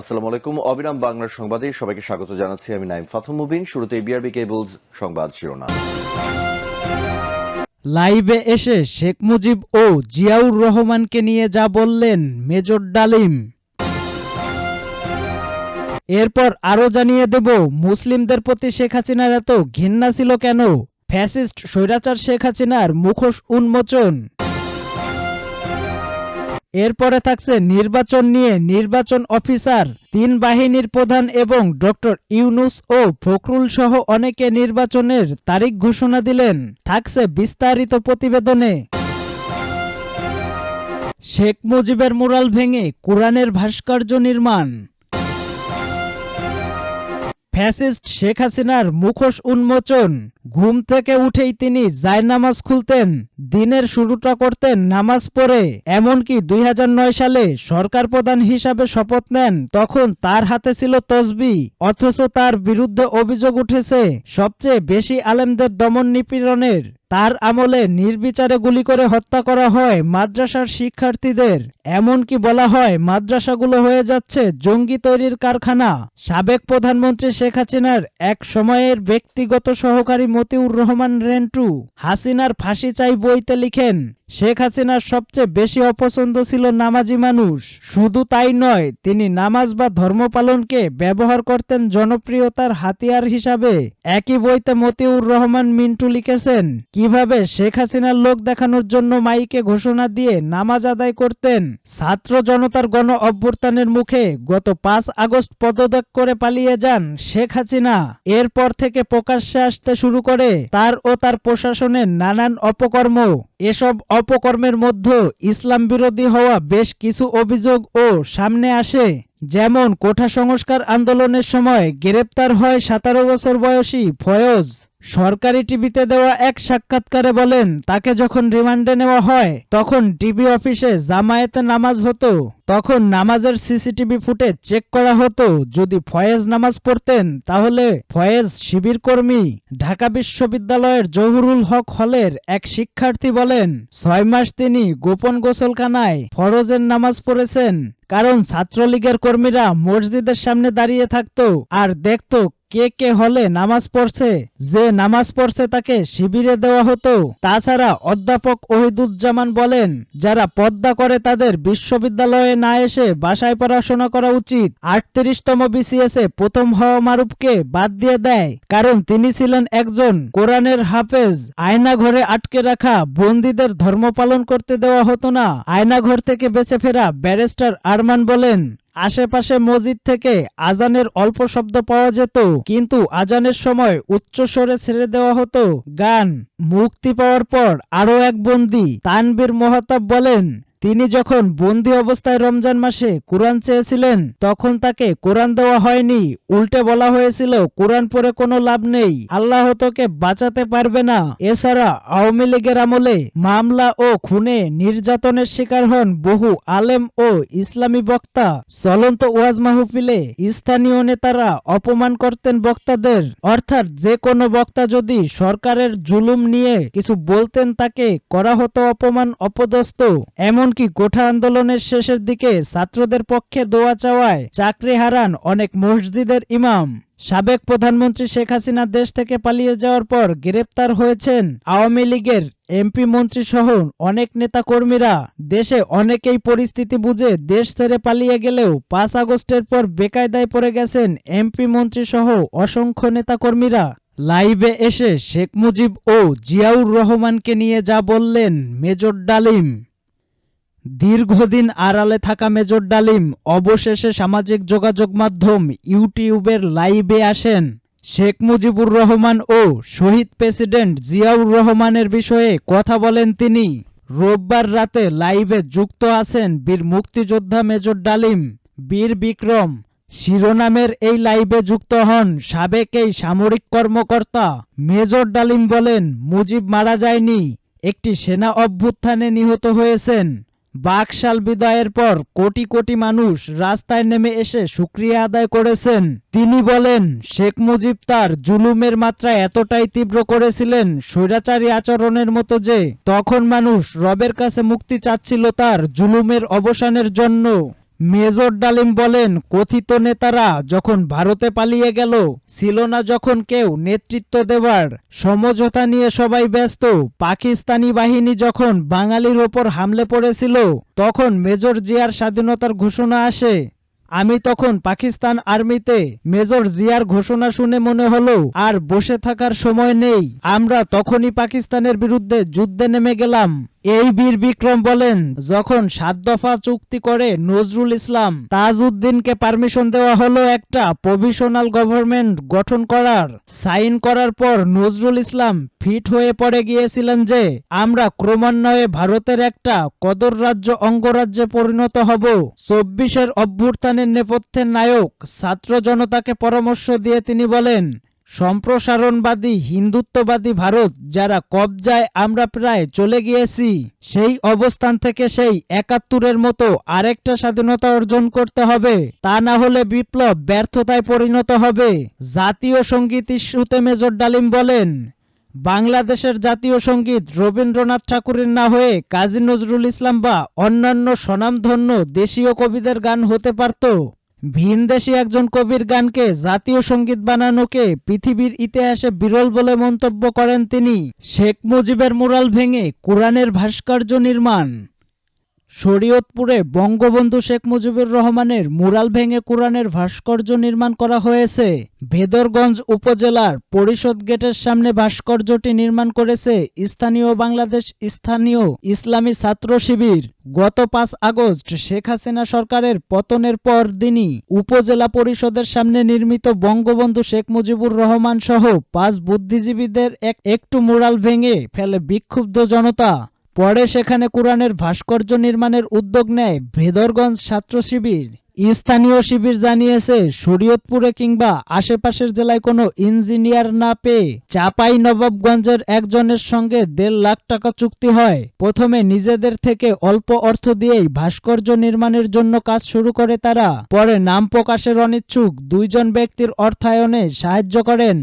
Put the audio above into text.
আসসালামু আলাইকুম, অবিরাম বাংলার সংবাদে সবাইকে স্বাগত জানাচ্ছি আমি নাইম ফাথম মুবিন। শুরুতে বিআরবি কেবলস সংবাদ শিরোনাম। লাইভে এসে শেখ মুজিব ও জিয়াউর রহমানকে নিয়ে যা বললেন মেজর ডালিম। এরপর আরও জানিয়ে দেব, মুসলিমদের প্রতি শেখ হাসিনার এত ঘৃণা ছিল কেন? ফ্যাসিস্ট স্বৈরাচার শেখ হাসিনার মুখোশ উন্মোচন। এরপরে থাকছে নির্বাচন নিয়ে নির্বাচন অফিসার, তিন বাহিনীর প্রধান এবং ডক্টর ইউনুস ও ফখরুল সহ অনেকে নির্বাচনের তারিখ ঘোষণা দিলেন। থাকছে বিস্তারিত প্রতিবেদনে। শেখ মুজিবের মুরাল ভেঙে কোরআনের ভাস্কর্য নির্মাণ। ফ্যাসিস্ট শেখ হাসিনার মুখোশ উন্মোচন। ঘুম থেকে উঠেই তিনি জায়নামাজ খুলতেন, দিনের শুরুটা করতেন নামাজ পড়ে। এমনকি দুই হাজার নয় সালে সরকার প্রধান হিসাবে শপথ নেন, তখন তার হাতে ছিল তসবি, অথচ তার বিরুদ্ধে অভিযোগ উঠেছে, সবচেয়ে বেশি আলেমদের দমন নিপীড়নের। তার আমলে নির্বিচারে গুলি করে হত্যা করা হয় মাদ্রাসার শিক্ষার্থীদের। এমনকি বলা হয় মাদ্রাসাগুলো হয়ে যাচ্ছে জঙ্গি তৈরির কারখানা। সাবেক প্রধানমন্ত্রী শেখ হাসিনার এক সময়ের ব্যক্তিগত সহকারী মতিউর রহমান রেন্টু হাসিনার ফাঁসি চাই বইতে লিখেন শেখ হাসিনার সবচেয়ে বেশি অপছন্দ ছিল নামাজি মানুষ। শুধু তাই নয়, তিনি নামাজ বা ধর্ম পালনকে ব্যবহার করতেন জনপ্রিয়তার হাতিয়ার হিসাবে। একই বইতে মতিউর রহমান মিন্টু লিখেছেন, কীভাবে শেখ হাসিনার লোক দেখানোর জন্য মাইকে ঘোষণা দিয়ে নামাজ আদায় করতেন? ছাত্র জনতার গণ অভ্যুত্থানের মুখে গত পাঁচ আগস্ট পদত্যাগ করে পালিয়ে যান শেখ হাসিনা। এরপর থেকে প্রকাশ্যে আসতে শুরু করে তার ও তার প্রশাসনের নানান অপকর্ম। এসব অপকর্মের মধ্যে ইসলাম বিরোধী হওয়া বেশ কিছু অভিযোগ ও সামনে আসে, যেমন কোঠা সংস্কার আন্দোলনের সময় গ্রেপ্তার হয় সতেরো বছর বয়সী ফয়জ। সরকারি টিভিতে দেওয়া এক সাক্ষাৎকারে বলেন, তাকে যখন রিমান্ডে নেওয়া হয়, তখন টিভি অফিসে জামায়াতে নামাজ হতো। তখন নামাজের সিসিটিভি ফুটেজ চেক করা হতো। যদি ফয়েজ নামাজ পড়তেন, তাহলে ফয়েজ শিবির কর্মী, ঢাকা বিশ্ববিদ্যালয়ের জহুরুল হক হলের এক শিক্ষার্থী বলেন, ছয় মাস তিনি গোপন গোসলখানায় ফরজের নামাজ পড়েছেন। কারণ ছাত্রলীগের কর্মীরা মসজিদের সামনে দাঁড়িয়ে থাকতো আর দেখতো কে কে হলে নামাজ পড়ছে, যে নামাজ পড়ছে তাকে শিবিরে দেওয়া হতো। তাছাড়া অধ্যাপক ওহিদুজ্জামান বলেন, যারা পদ্মা করে তাদের বিশ্ববিদ্যালয়ে না এসে বাসায় পড়াশোনা করা উচিত। আটত্রিশতম বিসিএস প্রথম হওয়া মারুফকে বাদ দিয়ে দেয়, কারণ তিনি ছিলেন একজন কোরআনের হাফেজ। আয়না ঘরে আটকে রাখা বন্দীদের ধর্ম পালন করতে দেওয়া হতো না। আয়না ঘর থেকে বেঁচে ফেরা ব্যারিস্টার আরমান বলেন আশেপাশে মসজিদ থেকে আজানের অল্প শব্দ পাওয়া যেত, কিন্তু আজানের সময় উচ্চ স্বরে ছেড়ে দেওয়া হতো গান। মুক্তি পাওয়ার পর আরও এক বন্দী তানবীর মহাতাব বলেন তিনি যখন বন্দি অবস্থায় রমজান মাসে কোরআন চেয়েছিলেন, তখন তাকে কোরআন দেওয়া হয়নি। উল্টে বলা হয়েছিল, কোরআন পড়ে কোনো লাভ নেই। আল্লাহ তোকে বাঁচাতে পারবে না। এছাড়া আওয়ামী লীগের আমলে মামলা ও খুনে নির্যাতনের শিকার হন বহু আলেম ও ইসলামী বক্তা। চলন্ত ওয়াজ মাহফিলে স্থানীয় নেতারা অপমান করতেন বক্তাদের। অর্থাৎ যে কোনো বক্তা যদি সরকারের জুলুম নিয়ে কিছু বলতেন, তাকে করা হতো অপমান, অপদস্থ। এমনকি কোঠা আন্দোলনের শেষের দিকে ছাত্রদের পক্ষে দোয়া চাওয়ায় চাকরি হারান অনেক মসজিদের ইমাম। সাবেক প্রধানমন্ত্রী শেখ হাসিনা দেশ থেকে পালিয়ে যাওয়ার পর গ্রেপ্তার হয়েছেন আওয়ামী লীগের এমপি মন্ত্রী সহ অনেক নেতা কর্মীরা দেশে অনেকেই পরিস্থিতি বুঝে দেশ ছেড়ে পালিয়ে গেলেও পাঁচ আগস্টের পর বেকায়দায় পড়ে গেছেন এমপি মন্ত্রী সহ অসংখ্য নেতা কর্মীরা লাইভে এসে শেখ মুজিব ও জিয়াউর রহমানকে নিয়ে যা বললেন মেজর ডালিম। দীর্ঘদিন আড়ালে থাকা মেজর ডালিম অবশেষে সামাজিক যোগাযোগ মাধ্যম ইউটিউবের লাইভে আসেন। শেখ মুজিবুর রহমান ও শহীদ প্রেসিডেন্ট জিয়াউর রহমানের বিষয়ে কথা বলেন তিনি। রোববার রাতে লাইভে যুক্ত আছেন বীর মুক্তিযোদ্ধা মেজর ডালিম, বীর বিক্রম। শিরোনামের এই লাইভে যুক্ত হন সাবেক এই সামরিক কর্মকর্তা। মেজর ডালিম বলেন, মুজিব মারা যায়নি, একটি সেনা অভ্যুত্থানে নিহত হয়েছেন। বাকশাল বিদায়ের পর কোটি কোটি মানুষ রাস্তায় নেমে এসে সুক্রিয়া আদায় করেছেন। তিনি বলেন, শেখ মুজিব তার জুলুমের মাত্রা এতটাই তীব্র করেছিলেন স্বৈরাচারী আচরণের মতো যে, তখন মানুষ রবের কাছে মুক্তি চাচ্ছিল তার জুলুমের অবসানের জন্য। মেজর ডালিম বলেন, কথিত নেতারা যখন ভারতে পালিয়ে গেল, ছিল না যখন কেউ নেতৃত্ব দেবার। সমঝোতা নিয়ে সবাই ব্যস্ত। পাকিস্তানি বাহিনী যখন বাঙালির ওপর হামলে পড়েছিল, তখন মেজর জিয়ার স্বাধীনতার ঘোষণা আসে। আমি তখন পাকিস্তান আর্মিতে মেজর জিয়ার ঘোষণা শুনে মনে হলো, আর বসে থাকার সময় নেই। আমরা তখনই পাকিস্তানের বিরুদ্ধে যুদ্ধে নেমে গেলাম। এই বীর বিক্রম বলেন, যখন সাত দফা চুক্তি করে নজরুল ইসলাম তাজউদ্দিনকে পারমিশন দেওয়া হলো একটা প্রভিশনাল গভর্নমেন্ট গঠন করার, সাইন করার পর নজরুল ইসলাম ফিট হয়ে পড়ে গিয়েছিলেন যে, আমরা ক্রমান্বয়ে ভারতের একটা কদর রাজ্য অঙ্গরাজ্যে পরিণত হব। চব্বিশের অভ্যুত্থানের নেপথ্যের নায়ক ছাত্র জনতাকে পরামর্শ দিয়ে তিনি বলেন সম্প্রসারণবাদী হিন্দুত্ববাদী ভারত যারা কবজায় আমরা প্রায় চলে গিয়েছি, সেই অবস্থান থেকে সেই একাত্তরের মতো আরেকটা স্বাধীনতা অর্জন করতে হবে। তা না হলে বিপ্লব ব্যর্থতায় পরিণত হবে। জাতীয় সংগীত ইস্যুতে মেজর ডালিম বলেন, বাংলাদেশের জাতীয় সংগীত রবীন্দ্রনাথ ঠাকুরের না হয়ে কাজী নজরুল ইসলাম বা অন্যান্য স্বনামধন্য দেশীয় কবিদের গান হতে পারত। ভিনদেশি একজন কবির গানকে জাতীয় সংগীত বানানোকে পৃথিবীর ইতিহাসে বিরল বলে মন্তব্য করেন তিনি। শেখ মুজিবের মুরাল ভেঙে কোরআনের ভাস্কর্য নির্মাণ। শরীয়তপুরে বঙ্গবন্ধু শেখ মুজিবুর রহমানের মুরাল ভেঙে কোরআনের ভাস্কর্য নির্মাণ করা হয়েছে। ভেদরগঞ্জ উপজেলার পরিষদ গেটের সামনে ভাস্কর্যটি নির্মাণ করেছে স্থানীয় বাংলাদেশ স্থানীয় ইসলামী ছাত্র শিবির। গত পাঁচ আগস্ট শেখ হাসিনা সরকারের পতনের পর দিনই উপজেলা পরিষদের সামনে নির্মিত বঙ্গবন্ধু শেখ মুজিবুর রহমান সহ পাঁচ বুদ্ধিজীবীদের এক একটু মুরাল ভেঙে ফেলে বিক্ষুব্ধ জনতা। পরে সেখানে কোরআনের ভাস্কর্য নির্মাণের উদ্যোগ নেয় ভেদরগঞ্জ ছাত্র শিবির। স্থানীয় শিবির জানিয়েছে, শরীয়তপুরে কিংবা আশেপাশের জেলায় কোনো ইঞ্জিনিয়ার না পেয়ে চাপাই নবাবগঞ্জের একজনের সঙ্গে দেড় লাখ টাকা চুক্তি হয়। প্রথমে নিজেদের থেকে অল্প অর্থ দিয়েই ভাস্কর্য নির্মাণের জন্য কাজ শুরু করে তারা। পরে নাম প্রকাশের অনিচ্ছুক দুইজন ব্যক্তির অর্থায়নে সাহায্য করেন।